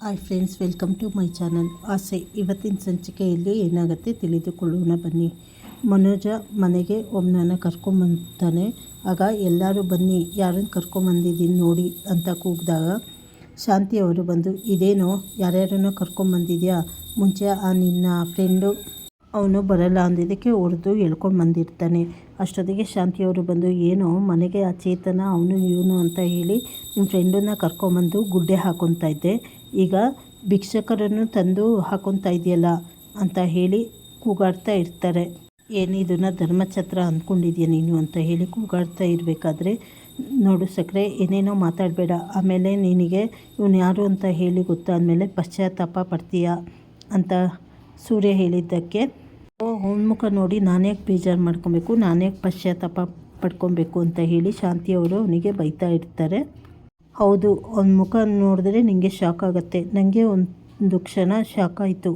Hi friends welcome to my channel ಆಸೆ, ಇವತ್ತಿನ ಸಂಚಿಕೆಯಲ್ಲಿ ಏನಾಗುತ್ತೆ ತಿಳಿದುಕೊಳ್ಳೋಣ ಬನ್ನಿ. ಮನೋಜ ಮನೆಗೆ ಒಮ್ಮನ ಕರ್ಕೊಂಬಂತಾನೆ. ಆಗ ಎಲ್ಲರೂ ಬನ್ನಿ ಯಾರನ್ನು ಕರ್ಕೊಂಬಂದಿದ್ದೀನಿ ನೋಡಿ ಅಂತ ಕೂಗಿದಾಗ ಶಾಂತಿ ಅವರು ಬಂದು, ಇದೇನೋ, ಯಾರ್ಯಾರನ್ನೋ ಕರ್ಕೊಂಬಂದಿದ್ಯಾ? ಮುಂಚೆ ಆ ನಿನ್ನ ಫ್ರೆಂಡು ಅವನು ಬರಲ್ಲ ಅಂದಿದ್ದಕ್ಕೆ ಹೊಡೆದು ಎಳ್ಕೊಂಡು ಬಂದಿರ್ತಾನೆ ಅಷ್ಟೊತ್ತಿಗೆ ಶಾಂತಿಯವರು ಬಂದು, ಏನೋ, ಮನೆಗೆ ಆ ಚೇತನ ಅವನು ಇವನು ಅಂತ ಹೇಳಿ ನಿಮ್ಮ ಫ್ರೆಂಡನ್ನ ಕರ್ಕೊಂಬಂದು ಗುಡ್ಡೆ ಹಾಕೊತಾ ಇದ್ದೆ. ಈಗ ಭಿಕ್ಷಕರನ್ನು ತಂದು ಹಾಕೊತಾ ಇದೆಯಲ್ಲ ಅಂತ ಹೇಳಿ ಕೂಗಾಡ್ತಾ ಇರ್ತಾರೆ. ಏನಿದನ್ನ ಧರ್ಮಛತ್ರ ಅಂದ್ಕೊಂಡಿದ್ಯಾ ನೀನು ಅಂತ ಹೇಳಿ ಕೂಗಾಡ್ತಾ ಇರಬೇಕಾದ್ರೆ, ನೋಡು ಸಕ್ಕರೆ ಏನೇನೋ ಮಾತಾಡಬೇಡ. ಆಮೇಲೆ ನಿನಗೆ ಇವನು ಯಾರು ಅಂತ ಹೇಳಿ ಗೊತ್ತಾದಮೇಲೆ ಪಶ್ಚಾತ್ತಾಪ ಪಡ್ತೀಯಾ ಅಂತ ಸೂರ್ಯ ಹೇಳಿದ್ದಕ್ಕೆ ಮುಖ ನೋಡಿ ನಾನೇ ಬೇಜಾರು ಮಾಡ್ಕೊಬೇಕು, ನಾನೇ ಪಶ್ಚಾತ್ತಾಪ ಪಡ್ಕೊಬೇಕು ಅಂತ ಹೇಳಿ ಶಾಂತಿಯವರು ಅವನಿಗೆ ಬೈತಾ ಇರ್ತಾರೆ. ಹೌದು ಅವನ ಮುಖ ನೋಡಿದ್ರೆ ನಿನಗೆ ಶಾಕ್ ಆಗುತ್ತೆ. ನನಗೆ ಒಂದು ಕ್ಷಣ ಶಾಕ್ ಆಯಿತು.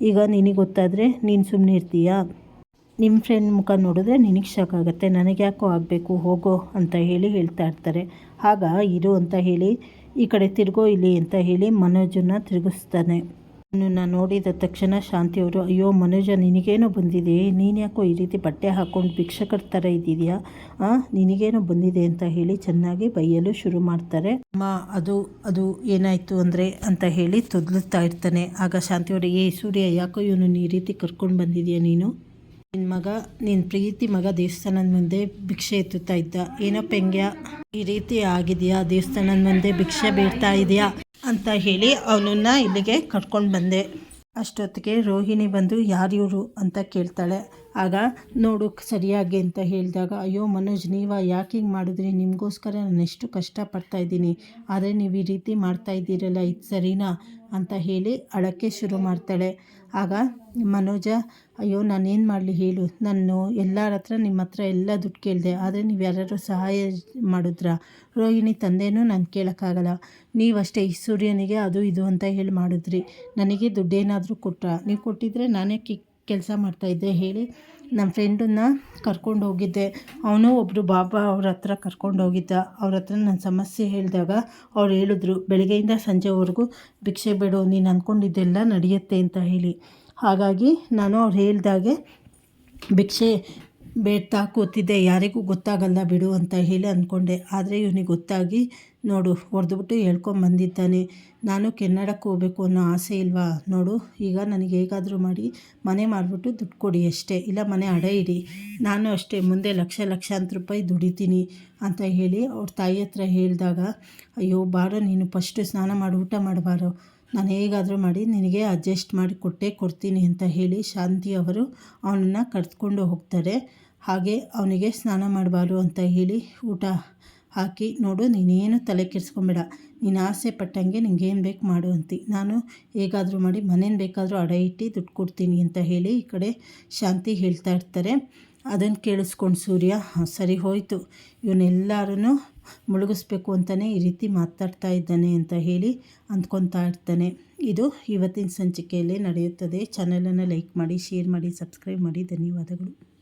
ಈಗ ನಿನಗೆ ಗೊತ್ತಾದರೆ ನೀನು ಸುಮ್ಮನೆ ಇರ್ತೀಯಾ? ನಿಮ್ಮ ಫ್ರೆಂಡ್ ಮುಖ ನೋಡಿದ್ರೆ ನಿನಗೆ ಶಾಕ್ ಆಗುತ್ತೆ. ನನಗೆ ಯಾಕೋ ಆಗಬೇಕು? ಹೋಗೋ ಅಂತ ಹೇಳಿ ಹೇಳ್ತಾ ಇರ್ತಾರೆ. ಆಗ ಇರು ಅಂತ ಹೇಳಿ, ಈ ಕಡೆ ತಿರುಗೋ, ಇಲ್ಲಿ ಅಂತ ಹೇಳಿ ಮನೋಜನ್ನ ತಿರುಗಿಸ್ತಾನೆ. ನಾನು ನೋಡಿದ ತಕ್ಷಣ ಶಾಂತಿಯವರು, ಅಯ್ಯೋ ಮನುಜ, ನಿನಗೇನೋ ಬಂದಿದೆ? ನೀನು ಯಾಕೋ ಈ ರೀತಿ ಬಟ್ಟೆ ಹಾಕ್ಕೊಂಡು ಭಿಕ್ಷಕರ ಥರ ಇದ್ದಿದೆಯಾ ನಿನಗೇನೋ ಬಂದಿದೆ? ಅಂತ ಹೇಳಿ ಚೆನ್ನಾಗಿ ಬೈಯಲು ಶುರು ಮಾಡ್ತಾರೆ. ಅಮ್ಮ, ಅದು ಅದು ಏನಾಯಿತು ಅಂದರೆ? ಅಂತ ಹೇಳಿ ತೊದಲುತ್ತಾ ಇರ್ತಾನೆ. ಆಗ ಶಾಂತಿಯವರು, ಏ ಸೂರ್ಯ, ಯಾಕೋ ಇವನು ಈ ರೀತಿ ಕರ್ಕೊಂಡು ಬಂದಿದೆಯಾ ನೀನು? ನಿನ್ನ ಮಗ ನಿನ್ನ ಪ್ರೀತಿ ಮಗ ದೇವಸ್ಥಾನದ ಮುಂದೆ ಭಿಕ್ಷೆ ಎತ್ತುತ್ತಾ ಇದ್ದ. ಏನೋ ಪೆಂಗ್ಯ ಈ ರೀತಿ ಆಗಿದೆಯಾ? ದೇವಸ್ಥಾನದ ಮುಂದೆ ಭಿಕ್ಷೆ ಬೀಳ್ತಾ ಇದೆಯಾ? ಅಂತ ಹೇಳಿ ಅವನನ್ನು ಇಲ್ಲಿಗೆ ಕರ್ಕೊಂಡು ಬಂದೆ. ಅಷ್ಟೊತ್ತಿಗೆ ರೋಹಿಣಿ ಬಂದು ಯಾರಿವರು ಅಂತ ಕೇಳ್ತಾಳೆ. ಆಗ ನೋಡು ಸರಿಯಾಗಿ ಅಂತ ಹೇಳಿದಾಗ, ಅಯ್ಯೋ ಮನೋಜ್, ನೀವ ಯಾಕೆ ಹಿಂಗೆ ಮಾಡಿದ್ರಿ? ನಿಮಗೋಸ್ಕರ ನಾನು ಎಷ್ಟು ಕಷ್ಟಪಡ್ತಾ ಇದ್ದೀನಿ. ಆದರೆ ನೀವು ಈ ರೀತಿ ಮಾಡ್ತಾ ಇದ್ದೀರಲ್ಲ, ಇದು ಸರಿನಾ? ಅಂತ ಹೇಳಿ ಅಳಕ್ಕೆ ಶುರು ಮಾಡ್ತಾಳೆ. ಆಗ ಮನೋಜ, ಅಯ್ಯೋ ನಾನೇನು ಮಾಡಲಿ ಹೇಳು. ನಾನು ಎಲ್ಲರ ಹತ್ರ ನಿಮ್ಮ ಹತ್ರ ಎಲ್ಲ ದುಡ್ಡು ಕೇಳಿದೆ. ಆದರೆ ನೀವು ಯಾರು ಸಹಾಯ ಮಾಡಿದ್ರ? ರೋಹಿಣಿ, ತಂದೆನೂ ನಾನು ಕೇಳೋಕ್ಕಾಗಲ್ಲ. ನೀವಷ್ಟೇ ಈ ಸೂರ್ಯನಿಗೆ ಅದು ಇದು ಅಂತ ಹೇಳಿ ಮಾಡಿದ್ರಿ. ನನಗೆ ದುಡ್ಡೇನಾದರೂ ಕೊಟ್ರ? ನೀವು ಕೊಟ್ಟಿದ್ರೆ ನಾನೇ ಕಿ ಕೆಲಸ ಮಾಡ್ತಾಯಿದ್ದೆ ಹೇಳಿ ನಮ್ಮ ಫ್ರೆಂಡನ್ನ ಕರ್ಕೊಂಡು ಹೋಗಿದ್ದೆ. ಅವನು ಒಬ್ಬರು ಬಾಬಾ ಅವ್ರ ಹತ್ರ ಕರ್ಕೊಂಡು ಹೋಗಿದ್ದ. ಅವ್ರ ಹತ್ರ ನನ್ನ ಸಮಸ್ಯೆ ಹೇಳಿದಾಗ ಅವ್ರು ಹೇಳಿದ್ರು, ಬೆಳಗ್ಗೆಯಿಂದ ಸಂಜೆವರೆಗೂ ಭಿಕ್ಷೆ ಬೇಡು, ನೀನು ಅಂದ್ಕೊಂಡಿದ್ದೆಲ್ಲ ನಡೆಯುತ್ತೆ ಅಂತ ಹೇಳಿ. ಹಾಗಾಗಿ ನಾನು ಅವ್ರು ಹೇಳ್ದಾಗೆ ಭಿಕ್ಷೆ ಬೇಡ್ತಾ ಕೂತಿದ್ದೆ. ಯಾರಿಗೂ ಗೊತ್ತಾಗಲ್ಲ ಬಿಡು ಅಂತ ಹೇಳಿ ಅಂದ್ಕೊಂಡೆ. ಆದರೆ ಇವನಿಗೆ ಗೊತ್ತಾಗಿ ನೋಡು ಹೊಡೆದ್ಬಿಟ್ಟು ಹೇಳ್ಕೊಂಬಂದಿದ್ದಾನೆ. ನಾನು ಕೆನ್ನಡಕ್ಕೆ ಹೋಗ್ಬೇಕು ಅನ್ನೋ ಆಸೆ ಇಲ್ವಾ? ನೋಡು, ಈಗ ನನಗೆ ಹೇಗಾದರೂ ಮಾಡಿ ಮನೆ ಮಾಡಿಬಿಟ್ಟು ದುಡ್ಡು ಕೊಡಿ ಅಷ್ಟೇ. ಇಲ್ಲ, ಮನೆ ಅಡ ಇಡಿ. ನಾನು ಅಷ್ಟೇ, ಮುಂದೆ ಲಕ್ಷ ಲಕ್ಷಾಂತರ ರೂಪಾಯಿ ದುಡಿತೀನಿ ಅಂತ ಹೇಳಿ ಅವ್ರ ತಾಯಿ ಹತ್ರ ಹೇಳಿದಾಗ, ಅಯ್ಯೋ, ಬಾರೋ, ನೀನು ಫಸ್ಟು ಸ್ನಾನ ಮಾಡಿ, ಊಟ ಮಾಡಬಾರೋ ನಾನು ಹೇಗಾದರೂ ಮಾಡಿ ನಿನಗೆ ಅಡ್ಜಸ್ಟ್ ಮಾಡಿ ಕೊಟ್ಟೇ ಕೊಡ್ತೀನಿ ಅಂತ ಹೇಳಿ ಶಾಂತಿ ಅವರು ಅವನನ್ನು ಕರೆದುಕೊಂಡು ಹೋಗ್ತಾರೆ. ಹಾಗೆ ಅವನಿಗೆ ಸ್ನಾನ ಮಾಡಬಾರ್ದು ಅಂತ ಹೇಳಿ ಊಟ ಹಾಕಿ, ನೋಡು, ನೀನೇನು ತಲೆ ಕೆಡಿಸ್ಕೊಂಬೇಡ. ನೀನು ಆಸೆ ಪಟ್ಟಂಗೆ ನಿಂಗೇನು ಬೇಕು ಮಾಡು ಅಂತ. ನಾನು ಹೇಗಾದರೂ ಮಾಡಿ, ಮನೇನು ಬೇಕಾದರೂ ಅಡ ಇಟ್ಟು ದುಡ್ಡು ಕೊಡ್ತೀನಿ ಅಂತ ಹೇಳಿ ಈ ಕಡೆ ಶಾಂತಿ ಹೇಳ್ತಾ ಇರ್ತಾರೆ. ಅದನ್ನು ಕೇಳಿಸ್ಕೊಂಡು ಸೂರ್ಯ ಸರಿ ಹೋಯಿತು. ಇವನ್ನೆಲ್ಲರೂ ಮುಳುಗಿಸ್ಬೇಕು ಅಂತಲೇ ಈ ರೀತಿ ಮಾತಾಡ್ತಾ ಇದ್ದಾನೆ ಅಂತ ಹೇಳಿ ಅಂದ್ಕೊತಾ ಇರ್ತಾನೆ. ಇದು ಇವತ್ತಿನ ಸಂಚಿಕೆಯಲ್ಲಿ ನಡೆಯುತ್ತದೆ. ಚಾನಲನ್ನು ಲೈಕ್ ಮಾಡಿ, ಶೇರ್ ಮಾಡಿ, ಸಬ್ಸ್ಕ್ರೈಬ್ ಮಾಡಿ. ಧನ್ಯವಾದಗಳು.